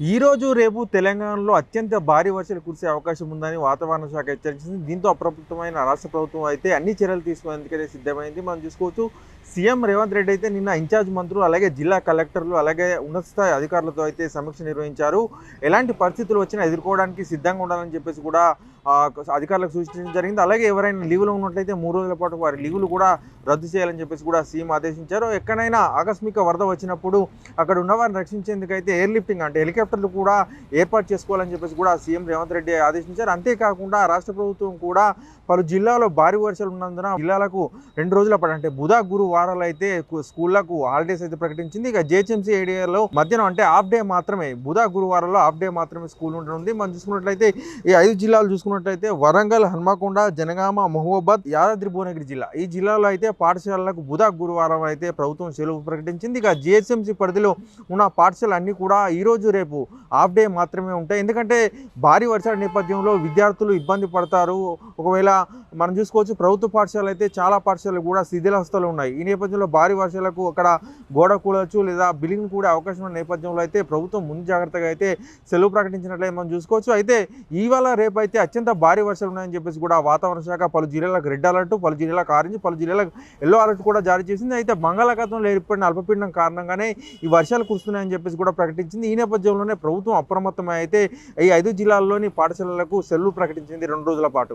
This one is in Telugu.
ఈ రోజు రేపు తెలంగాణలో అత్యంత భారీ వర్షాలు కురిసే అవకాశం ఉందని వాతావరణ శాఖ హెచ్చరించింది. దీంతో అప్రమత్తమైన రాష్ట్ర ప్రభుత్వం అయితే అన్ని చర్యలు తీసుకునేందుకైతే సిద్ధమైంది. మనం చూసుకోవచ్చు సీఎం రేవంత్ రెడ్డి అయితే నిన్న ఇన్ఛార్జ్ మంత్రులు అలాగే జిల్లా కలెక్టర్లు అలాగే ఉన్నత స్థాయి అధికారులతో అయితే సమీక్ష నిర్వహించారు. ఎలాంటి పరిస్థితులు వచ్చినా ఎదుర్కోవడానికి సిద్ధంగా ఉండాలని చెప్పేసి కూడా అధికారులకు సూచించడం జరిగింది. అలాగే ఎవరైనా లీవ్లో ఉన్నట్లయితే మూడు రోజుల పాటు వారి లీవులు కూడా రద్దు చేయాలని చెప్పేసి కూడా సీఎం ఆదేశించారు. ఎక్కడైనా ఆకస్మిక వరద వచ్చినప్పుడు అక్కడ ఉన్న వారిని రక్షించేందుకైతే ఎయిర్ లిఫ్టింగ్ అంటే హెలికాప్టర్లు కూడా ఏర్పాటు చేసుకోవాలని చెప్పేసి కూడా సీఎం రేవంత్ రెడ్డి ఆదేశించారు. అంతేకాకుండా రాష్ట్ర ప్రభుత్వం కూడా పలు జిల్లాలో భారీ వర్షాలు ఉన్నందున జిల్లాలకు రెండు రోజుల పాటు అంటే బుధ గురు వారాలు అయితే స్కూళ్ళకు హాలిడేస్ అయితే ప్రకటించింది. ఇక జేహెచ్ఎంసీ ఏరియాలో మధ్యాహ్నం అంటే హాఫ్ డే మాత్రమే బుధ గురువారంలో హాఫ్ డే మాత్రమే స్కూల్ ఉంటుంది మనం చూసుకున్నట్లయితే ఈ ఐదు జిల్లాలు చూసుకున్నట్లయితే వరంగల్ హన్మకొండ జనగామ మహబూబాద్ యాదాద్రి భువనగిరి జిల్లా. ఈ జిల్లాలో అయితే పాఠశాలలకు బుధ గురువారం అయితే ప్రభుత్వం సెలవు ప్రకటించింది. ఇక జిహెచ్ఎంసీ పరిధిలో ఉన్న పాఠశాల అన్నీ కూడా ఈ రోజు రేపు హాఫ్ డే మాత్రమే ఉంటాయి. ఎందుకంటే భారీ వర్షాల నేపథ్యంలో విద్యార్థులు ఇబ్బంది పడతారు. ఒకవేళ మనం చూసుకోవచ్చు ప్రభుత్వ పాఠశాలలు అయితే చాలా పాఠశాలలు కూడా శిథిలావస్థలు ఉన్నాయి. ఈ నేపథ్యంలో భారీ వర్షాలకు అక్కడ గోడ కూడవచ్చు లేదా బిల్డింగ్ కూడా అవకాశం ఉన్న నేపథ్యంలో అయితే ప్రభుత్వం ముందు జాగ్రత్తగా అయితే సెలవు ప్రకటించినట్లయితే మనం చూసుకోవచ్చు. అయితే ఇవాళ రేపు అయితే అత్యంత భారీ వర్షాలు ఉన్నాయని చెప్పేసి కూడా వాతావరణ శాఖ పలు జిల్లాలకు రెడ్ అలర్ట్ పలు జిల్లాలకు ఆరెంజ్ పలు జిల్లాలకు ఎల్లో అలర్ట్ కూడా జారీ చేసింది. అయితే బంగాళాఖాతంలో ఏర్పడిన అల్పపీడనం కారణంగానే ఈ వర్షాలు కురుస్తున్నాయని చెప్పేసి కూడా ప్రకటించింది. ఈ నేపథ్యంలోనే ప్రభుత్వం ప్రభుత్వం అప్రమత్తమైతే ఈ ఐదు జిల్లాల్లోని పాఠశాలలకు సెలవు ప్రకటించింది రెండు రోజుల పాటు.